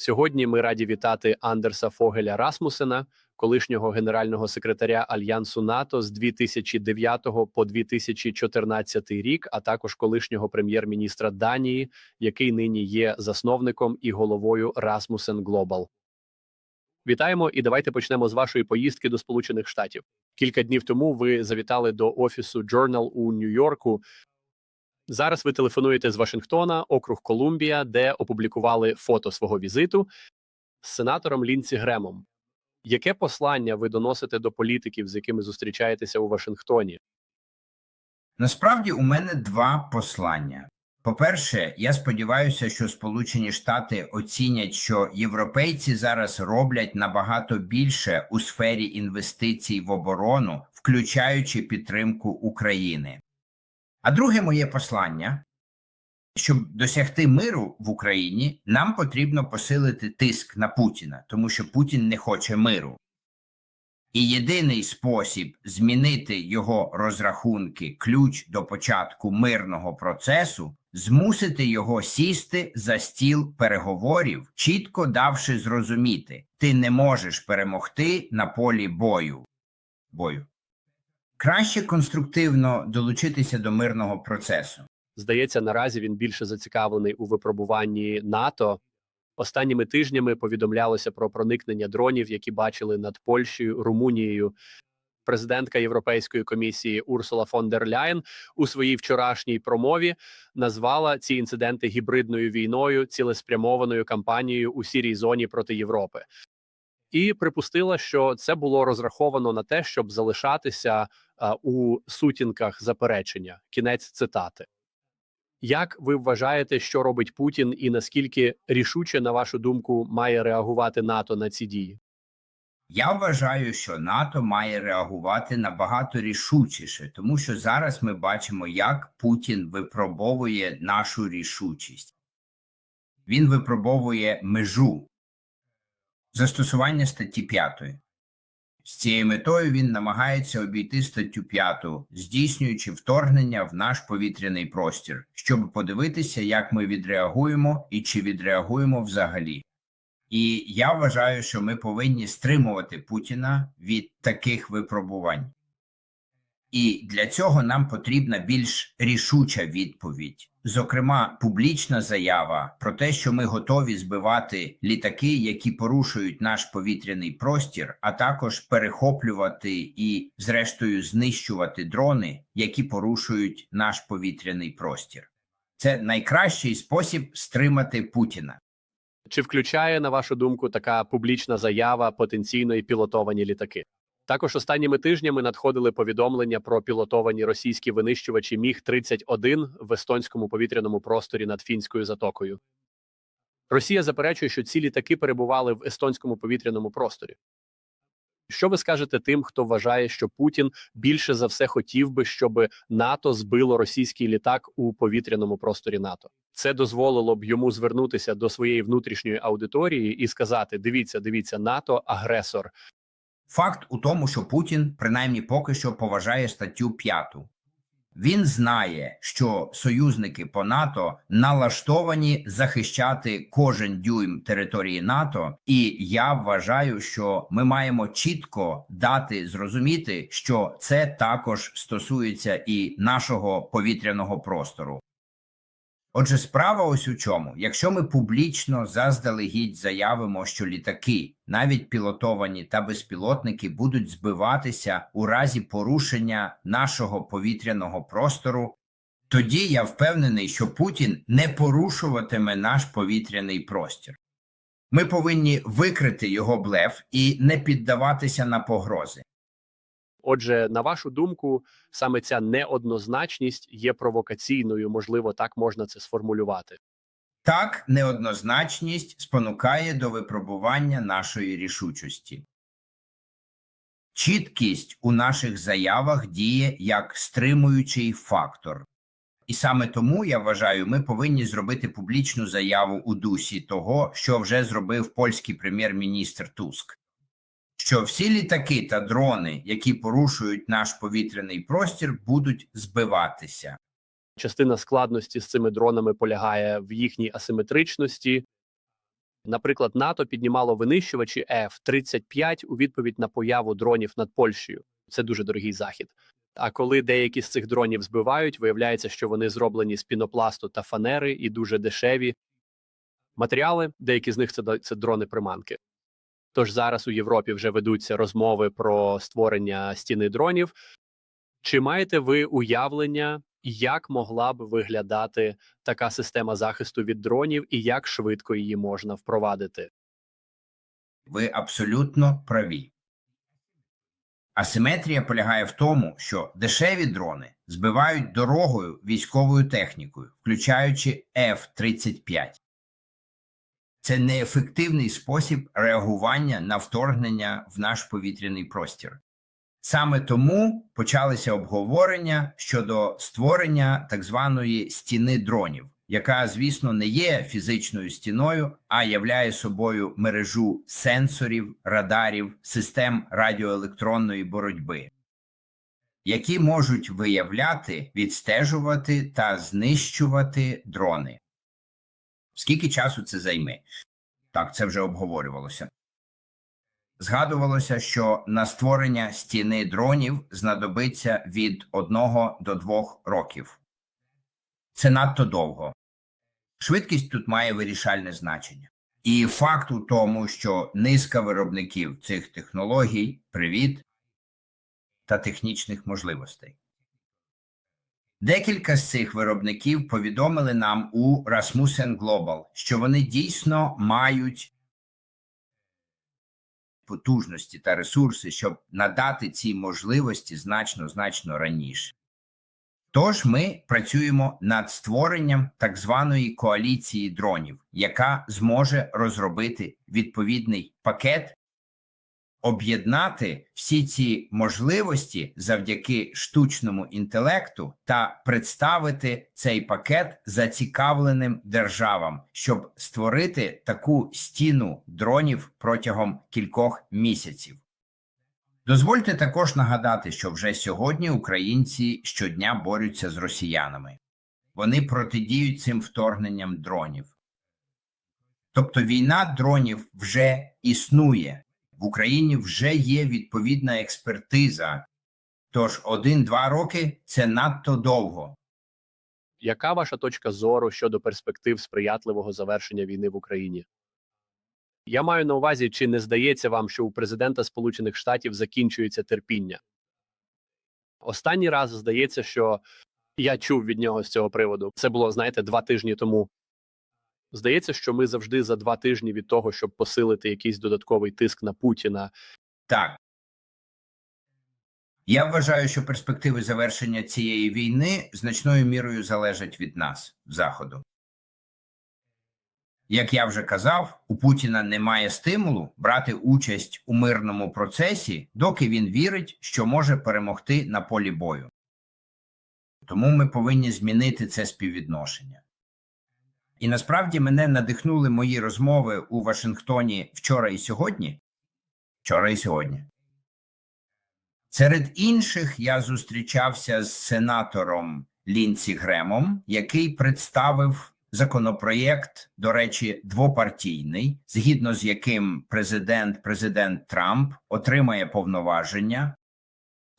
Сьогодні ми раді вітати Андерса Фогеля Расмусена, колишнього генерального секретаря Альянсу НАТО з 2009 по 2014 рік, а також колишнього прем'єр-міністра Данії, який нині є засновником і головою Rasmussen Global. Вітаємо і давайте почнемо з вашої поїздки до Сполучених Штатів. Кілька днів тому ви завітали до офісу Journal у Нью-Йорку. Зараз ви телефонуєте з Вашингтона, округ Колумбія, де опублікували фото свого візиту з сенатором Лінсі Гремом. Яке послання ви доносите до політиків, з якими зустрічаєтеся у Вашингтоні? Насправді у мене два послання. По-перше, я сподіваюся, що Сполучені Штати оцінять, що європейці зараз роблять набагато більше у сфері інвестицій в оборону, включаючи підтримку України. А друге моє послання: щоб досягти миру в Україні, нам потрібно посилити тиск на Путіна, тому що Путін не хоче миру. І єдиний спосіб змінити його розрахунки, ключ до початку мирного процесу, змусити його сісти за стіл переговорів, чітко давши зрозуміти, ти не можеш перемогти на полі бою. бою. Краще конструктивно долучитися до мирного процесу. Здається, наразі він більше зацікавлений у випробуванні НАТО. Останніми тижнями повідомлялося про проникнення дронів, які бачили над Польщею, Румунією. Президентка Європейської комісії Урсула фон дер Ляєн у своїй вчорашній промові назвала ці інциденти гібридною війною, цілеспрямованою кампанією у сірій зоні проти Європи, і припустила, що це було розраховано на те, щоб залишатися а, у сутінках заперечення. Кінець цитати. Як ви вважаєте, що робить Путін, і наскільки рішуче, на вашу думку, має реагувати НАТО на ці дії? Я вважаю, що НАТО має реагувати набагато рішучіше, тому що зараз ми бачимо, як Путін випробовує нашу рішучість. Він випробовує межу застосування статті 5. З цією метою він намагається обійти статтю 5, здійснюючи вторгнення в наш повітряний простір, щоб подивитися, як ми відреагуємо і чи відреагуємо взагалі. І я вважаю, що ми повинні стримувати Путіна від таких випробувань. І для цього нам потрібна більш рішуча відповідь, зокрема, публічна заява про те, що ми готові збивати літаки, які порушують наш повітряний простір, а також перехоплювати і, зрештою, знищувати дрони, які порушують наш повітряний простір. Це найкращий спосіб стримати Путіна. Чи включає, на вашу думку, така публічна заява потенційно і пілотовані літаки? Також останніми тижнями надходили повідомлення про пілотовані російські винищувачі Міг 31 в естонському повітряному просторі над фінською затокою. Росія заперечує, що ці літаки перебували в естонському повітряному просторі. Що ви скажете тим, хто вважає, що Путін більше за все хотів би, щоб НАТО збило російський літак у повітряному просторі НАТО? Це дозволило б йому звернутися до своєї внутрішньої аудиторії і сказати: дивіться, дивіться, НАТО агресор. Факт у тому, що Путін, принаймні поки що, поважає статтю 5. Він знає, що союзники по НАТО налаштовані захищати кожен дюйм території НАТО, і я вважаю, що ми маємо чітко дати зрозуміти, що це також стосується і нашого повітряного простору. Отже, справа ось у чому. Якщо ми публічно заздалегідь заявимо, що літаки, навіть пілотовані та безпілотники, будуть збиватися у разі порушення нашого повітряного простору, тоді я впевнений, що Путін не порушуватиме наш повітряний простір. Ми повинні викрити його блеф і не піддаватися на погрози. Отже, на вашу думку, саме ця неоднозначність є провокаційною, можливо, так можна це сформулювати. Так, неоднозначність спонукає до випробування нашої рішучості. Чіткість у наших заявах діє як стримуючий фактор. І саме тому я вважаю, ми повинні зробити публічну заяву у дусі того, що вже зробив польський прем'єр-міністр Туск що всі літаки та дрони, які порушують наш повітряний простір, будуть збиватися. Частина складності з цими дронами полягає в їхній асиметричності. Наприклад, НАТО піднімало винищувачі F-35 у відповідь на появу дронів над Польщею. Це дуже дорогий захід. А коли деякі з цих дронів збивають, виявляється, що вони зроблені з пінопласту та фанери і дуже дешеві матеріали. Деякі з них це, це дрони приманки. Тож зараз у Європі вже ведуться розмови про створення стіни дронів. Чи маєте ви уявлення, як могла б виглядати така система захисту від дронів і як швидко її можна впровадити? Ви абсолютно праві. Асиметрія полягає в тому, що дешеві дрони збивають дорогою військовою технікою, включаючи F-35. Це неефективний спосіб реагування на вторгнення в наш повітряний простір. Саме тому почалися обговорення щодо створення так званої стіни дронів, яка, звісно, не є фізичною стіною, а являє собою мережу сенсорів, радарів, систем радіоелектронної боротьби, які можуть виявляти, відстежувати та знищувати дрони. Скільки часу це займе? Так, це вже обговорювалося. Згадувалося, що на створення стіни дронів знадобиться від 1 до 2 років. Це надто довго. Швидкість тут має вирішальне значення. І факт у тому, що низка виробників цих технологій привіт та технічних можливостей. Декілька з цих виробників повідомили нам у Rasmussen Global, що вони дійсно мають потужності та ресурси, щоб надати ці можливості значно значно раніше. Тож ми працюємо над створенням так званої коаліції дронів, яка зможе розробити відповідний пакет, об'єднати всі ці можливості завдяки штучному інтелекту та представити цей пакет зацікавленим державам, щоб створити таку стіну дронів протягом кількох місяців. Дозвольте також нагадати, що вже сьогодні українці щодня борються з росіянами. Вони протидіють цим вторгненням дронів. Тобто війна дронів вже існує. В Україні вже є відповідна експертиза. Тож один-два роки це надто довго. Яка ваша точка зору щодо перспектив сприятливого завершення війни в Україні? Я маю на увазі, чи не здається вам, що у президента Сполучених Штатів закінчується терпіння? Останній раз здається, що я чув від нього з цього приводу. Це було, знаєте, два тижні тому. Здається, що ми завжди за два тижні від того, щоб посилити якийсь додатковий тиск на Путіна, Так. Я вважаю, що перспективи завершення цієї війни значною мірою залежать від нас, Заходу. Як я вже казав, у Путіна немає стимулу брати участь у мирному процесі, доки він вірить, що може перемогти на полі бою. Тому ми повинні змінити це співвідношення. І насправді мене надихнули мої розмови у Вашингтоні вчора і сьогодні. Вчора і сьогодні. Серед інших я зустрічався з сенатором Лінці Гремом, який представив законопроєкт, до речі, двопартійний, згідно з яким президент президент Трамп отримає повноваження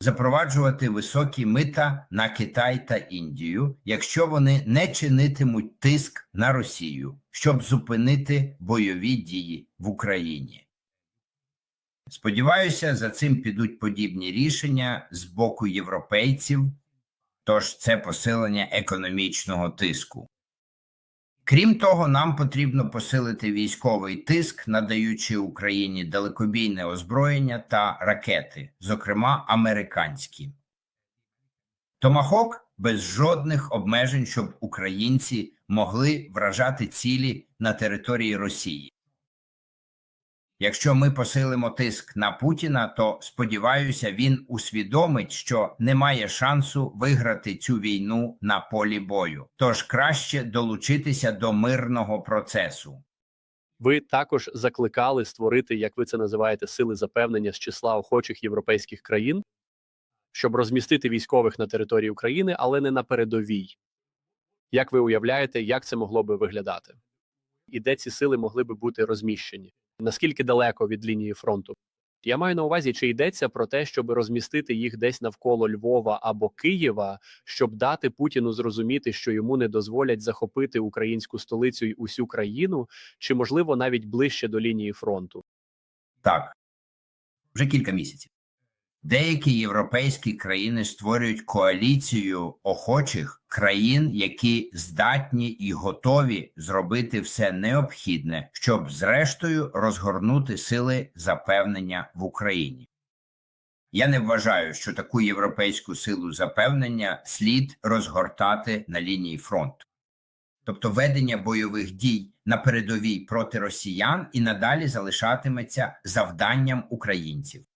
запроваджувати високі мита на Китай та Індію, якщо вони не чинитимуть тиск на Росію, щоб зупинити бойові дії в Україні. Сподіваюся, за цим підуть подібні рішення з боку європейців, тож це посилення економічного тиску. Крім того, нам потрібно посилити військовий тиск, надаючи Україні далекобійне озброєння та ракети, зокрема американські. Томахок без жодних обмежень, щоб українці могли вражати цілі на території Росії. Якщо ми посилимо тиск на Путіна, то сподіваюся, він усвідомить, що немає шансу виграти цю війну на полі бою. Тож краще долучитися до мирного процесу. Ви також закликали створити, як ви це називаєте, сили запевнення з числа охочих європейських країн, щоб розмістити військових на території України, але не на передовій. Як ви уявляєте, як це могло би виглядати? і де ці сили могли би бути розміщені? Наскільки далеко від лінії фронту? Я маю на увазі, чи йдеться про те, щоб розмістити їх десь навколо Львова або Києва, щоб дати Путіну зрозуміти, що йому не дозволять захопити українську столицю й усю країну, чи можливо навіть ближче до лінії фронту? Так, вже кілька місяців. Деякі європейські країни створюють коаліцію охочих країн, які здатні і готові зробити все необхідне, щоб зрештою розгорнути сили запевнення в Україні. Я не вважаю, що таку європейську силу запевнення слід розгортати на лінії фронту. Тобто ведення бойових дій на передовій проти росіян і надалі залишатиметься завданням українців.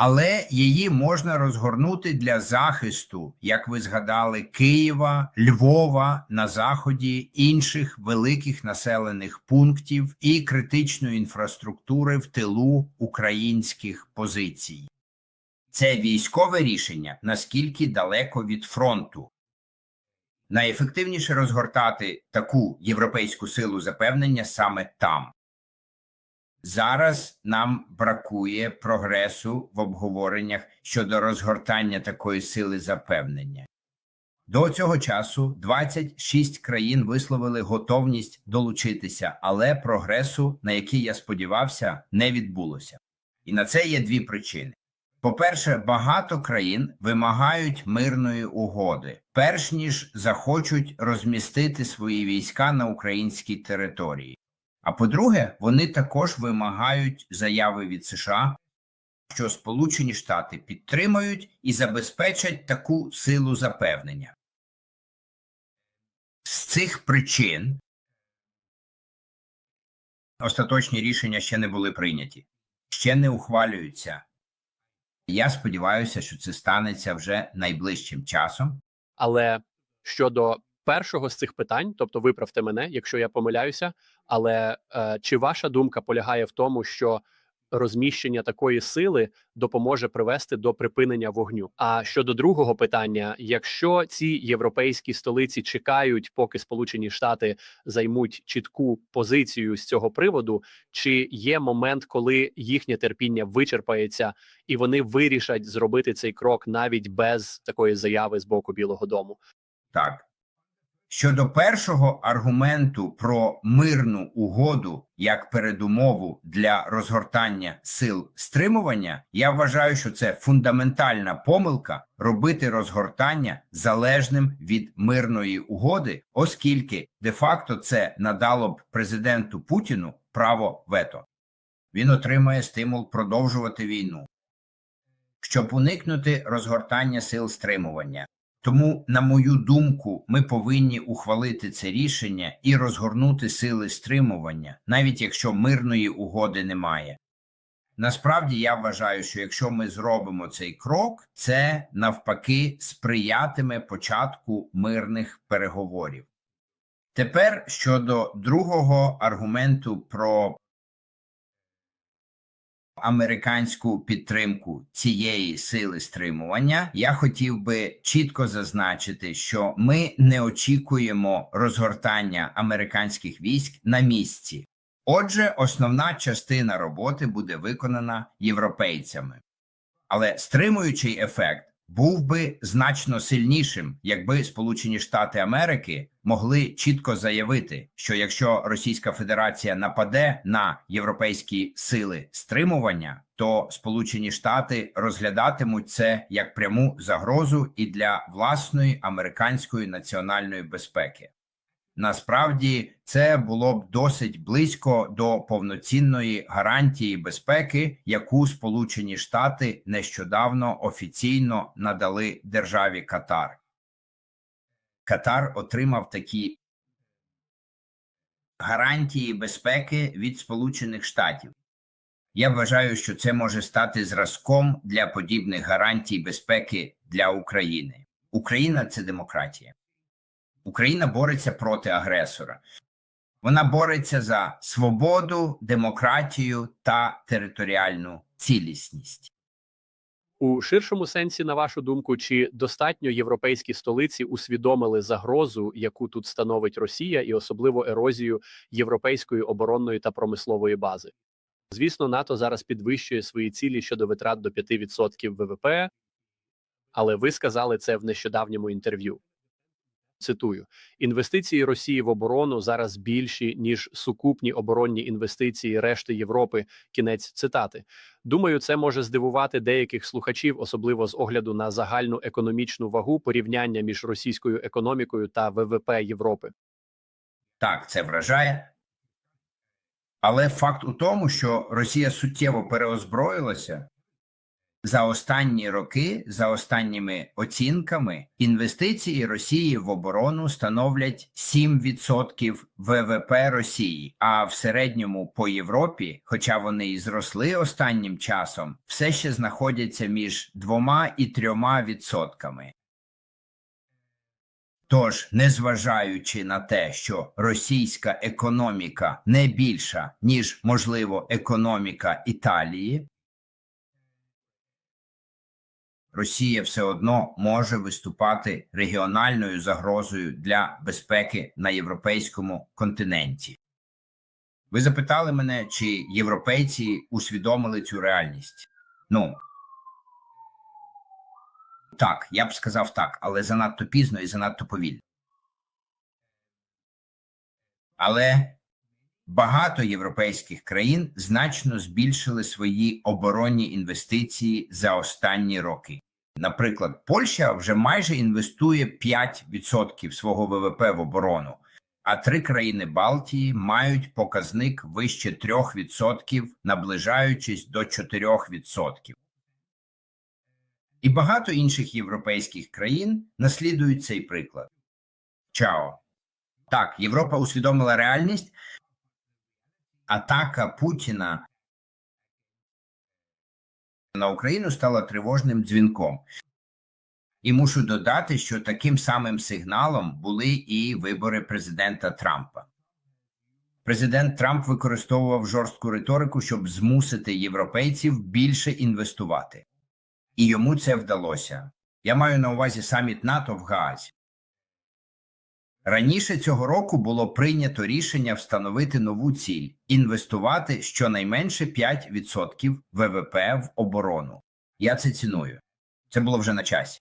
Але її можна розгорнути для захисту, як ви згадали, Києва, Львова на заході, інших великих населених пунктів і критичної інфраструктури в тилу українських позицій. Це військове рішення наскільки далеко від фронту. Найефективніше розгортати таку європейську силу запевнення саме там. Зараз нам бракує прогресу в обговореннях щодо розгортання такої сили запевнення. До цього часу 26 країн висловили готовність долучитися, але прогресу, на який я сподівався, не відбулося. І на це є дві причини. По-перше, багато країн вимагають мирної угоди, перш ніж захочуть розмістити свої війська на українській території. А по-друге, вони також вимагають заяви від США, що Сполучені Штати підтримають і забезпечать таку силу запевнення. З цих причин остаточні рішення ще не були прийняті, ще не ухвалюються. Я сподіваюся, що це станеться вже найближчим часом. Але щодо першого з цих питань, тобто виправте мене, якщо я помиляюся, але е, чи ваша думка полягає в тому, що розміщення такої сили допоможе привести до припинення вогню? А щодо другого питання, якщо ці європейські столиці чекають, поки Сполучені Штати займуть чітку позицію з цього приводу, чи є момент, коли їхнє терпіння вичерпається, і вони вирішать зробити цей крок навіть без такої заяви з боку Білого Дому? Так. Щодо першого аргументу про мирну угоду як передумову для розгортання сил стримування, я вважаю, що це фундаментальна помилка робити розгортання залежним від мирної угоди, оскільки де-факто це надало б президенту Путіну право вето. Він отримає стимул продовжувати війну, щоб уникнути розгортання сил стримування. Тому, на мою думку, ми повинні ухвалити це рішення і розгорнути сили стримування, навіть якщо мирної угоди немає. Насправді я вважаю, що якщо ми зробимо цей крок, це навпаки сприятиме початку мирних переговорів. Тепер щодо другого аргументу про американську підтримку цієї сили стримування, я хотів би чітко зазначити, що ми не очікуємо розгортання американських військ на місці. Отже, основна частина роботи буде виконана європейцями, але стримуючий ефект був би значно сильнішим, якби Сполучені Штати Америки могли чітко заявити, що якщо Російська Федерація нападе на європейські сили стримування, то Сполучені Штати розглядатимуть це як пряму загрозу і для власної американської національної безпеки. Насправді це було б досить близько до повноцінної гарантії безпеки, яку Сполучені Штати нещодавно офіційно надали державі Катар. Катар отримав такі гарантії безпеки від Сполучених Штатів. Я вважаю, що це може стати зразком для подібних гарантій безпеки для України. Україна це демократія. Україна бореться проти агресора. Вона бореться за свободу, демократію та територіальну цілісність. У ширшому сенсі, на вашу думку, чи достатньо європейські столиці усвідомили загрозу, яку тут становить Росія, і особливо ерозію європейської оборонної та промислової бази? Звісно, НАТО зараз підвищує свої цілі щодо витрат до 5% ВВП, але ви сказали це в нещодавньому інтерв'ю. Цитую: інвестиції Росії в оборону зараз більші ніж сукупні оборонні інвестиції решти Європи. Кінець цитати. Думаю, це може здивувати деяких слухачів, особливо з огляду на загальну економічну вагу порівняння між російською економікою та ВВП Європи. Так, це вражає. Але факт у тому, що Росія суттєво переозброїлася за останні роки, за останніми оцінками, інвестиції Росії в оборону становлять 7% ВВП Росії, а в середньому по Європі, хоча вони і зросли останнім часом, все ще знаходяться між 2 і 3 відсотками. Тож, незважаючи на те, що російська економіка не більша, ніж, можливо, економіка Італії, Росія все одно може виступати регіональною загрозою для безпеки на європейському континенті. Ви запитали мене, чи європейці усвідомили цю реальність? Ну, так, я б сказав так, але занадто пізно і занадто повільно. Але багато європейських країн значно збільшили свої оборонні інвестиції за останні роки. Наприклад, Польща вже майже інвестує 5% свого ВВП в оборону, а три країни Балтії мають показник вище 3%, наближаючись до 4%. І багато інших європейських країн наслідують цей приклад. Чао. Так, Європа усвідомила реальність. Атака Путіна на Україну стала тривожним дзвінком. І мушу додати, що таким самим сигналом були і вибори президента Трампа. Президент Трамп використовував жорстку риторику, щоб змусити європейців більше інвестувати. І йому це вдалося. Я маю на увазі саміт НАТО в Гаазі. Раніше цього року було прийнято рішення встановити нову ціль інвестувати щонайменше 5% ВВП в оборону. Я це ціную. Це було вже на часі.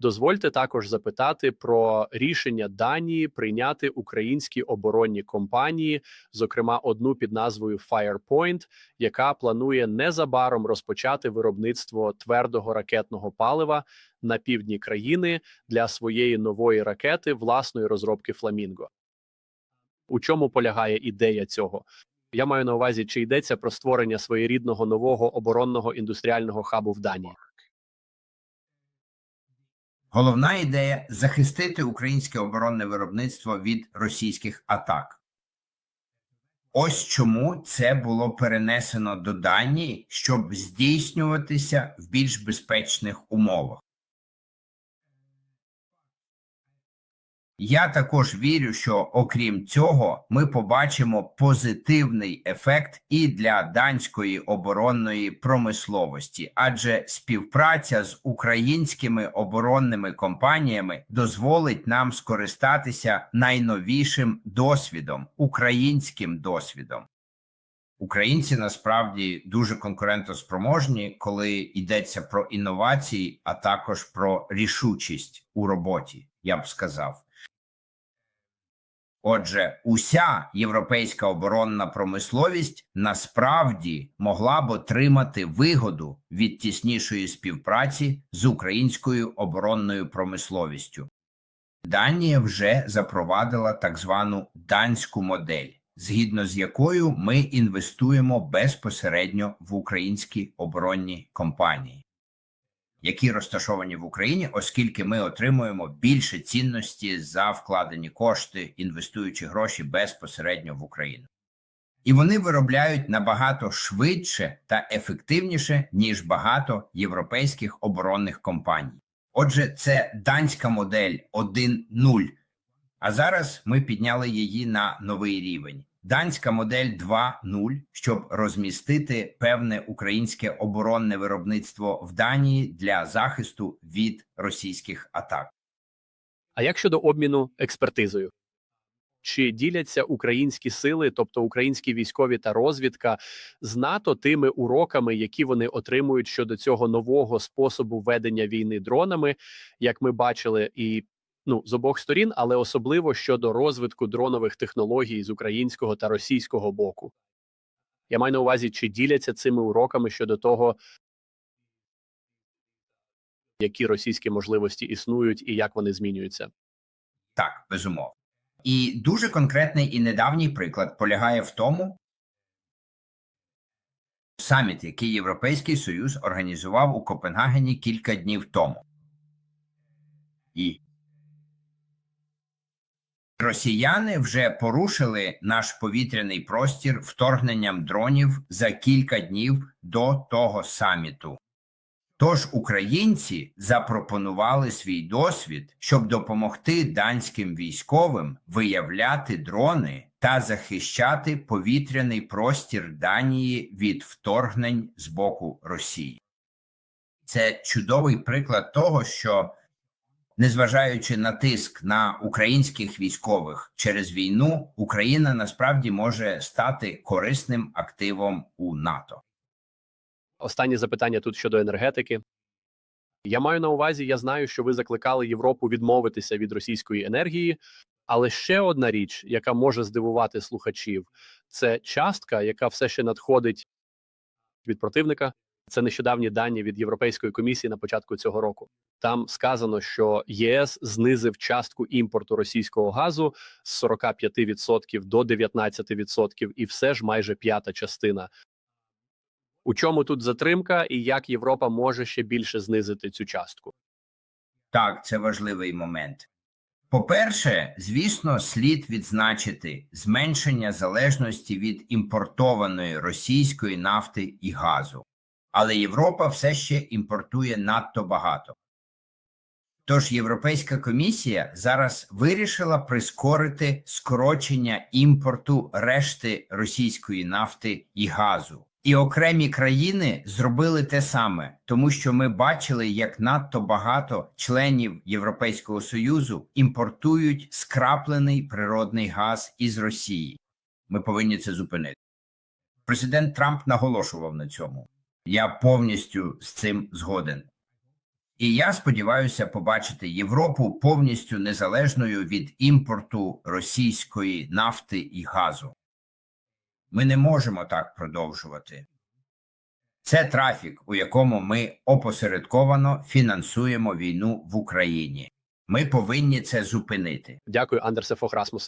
Дозвольте також запитати про рішення Данії прийняти українські оборонні компанії, зокрема одну під назвою Firepoint, яка планує незабаром розпочати виробництво твердого ракетного палива на півдні країни для своєї нової ракети власної розробки Фламінго. У чому полягає ідея цього? Я маю на увазі, чи йдеться про створення своєрідного нового оборонного індустріального хабу в Данії. Головна ідея захистити українське оборонне виробництво від російських атак. Ось чому це було перенесено до Данії, щоб здійснюватися в більш безпечних умовах. Я також вірю, що окрім цього, ми побачимо позитивний ефект і для данської оборонної промисловості, адже співпраця з українськими оборонними компаніями дозволить нам скористатися найновішим досвідом, українським досвідом. Українці насправді дуже конкурентоспроможні, коли йдеться про інновації, а також про рішучість у роботі, я б сказав. Отже, уся європейська оборонна промисловість насправді могла б отримати вигоду від тіснішої співпраці з українською оборонною промисловістю. Данія вже запровадила так звану данську модель, згідно з якою ми інвестуємо безпосередньо в українські оборонні компанії які розташовані в Україні, оскільки ми отримуємо більше цінності за вкладені кошти, інвестуючи гроші безпосередньо в Україну. І вони виробляють набагато швидше та ефективніше, ніж багато європейських оборонних компаній. Отже, це данська модель 1.0. А зараз ми підняли її на новий рівень Данська модель 2.0, щоб розмістити певне українське оборонне виробництво в Данії для захисту від російських атак. А як щодо обміну експертизою? Чи діляться українські сили, тобто українські військові та розвідка, з НАТО тими уроками, які вони отримують щодо цього нового способу ведення війни дронами, як ми бачили, і ну з обох сторін, але особливо щодо розвитку дронових технологій з українського та російського боку? Я маю на увазі, чи діляться цими уроками щодо того, які російські можливості існують і як вони змінюються? Так, безумовно. І дуже конкретний і недавній приклад полягає в тому, саміт, який Європейський Союз організував у Копенгагені кілька днів тому. І росіяни вже порушили наш повітряний простір вторгненням дронів за кілька днів до того саміту. Тож українці запропонували свій досвід, щоб допомогти данським військовим виявляти дрони та захищати повітряний простір Данії від вторгнень з боку Росії. Це чудовий приклад того, що незважаючи на тиск на українських військових через війну, Україна насправді може стати корисним активом у НАТО. Останнє запитання тут щодо енергетики. Я маю на увазі, я знаю, що ви закликали Європу відмовитися від російської енергії, але ще одна річ, яка може здивувати слухачів, це частка, яка все ще надходить від противника. Це нещодавні дані від Європейської комісії на початку цього року. Там сказано, що ЄС знизив частку імпорту російського газу з 45% до 19%, і все ж майже п'ята частина. У чому тут затримка, і як Європа може ще більше знизити цю частку? Так, це важливий момент. По-перше, звісно, слід відзначити зменшення залежності від імпортованої російської нафти і газу. Але Європа все ще імпортує надто багато. Тож Європейська комісія зараз вирішила прискорити скорочення імпорту решти російської нафти і газу. І окремі країни зробили те саме, тому що ми бачили, як надто багато членів Європейського союзу імпортують скраплений природний газ із Росії. Ми повинні це зупинити. Президент Трамп наголошував на цьому. Я повністю з цим згоден. І я сподіваюся побачити Європу повністю незалежною від імпорту російської нафти і газу. Ми не можемо так продовжувати. Це трафік, у якому ми опосередковано фінансуємо війну в Україні. Ми повинні це зупинити. Дякую, Андерсе Фохрасмусе.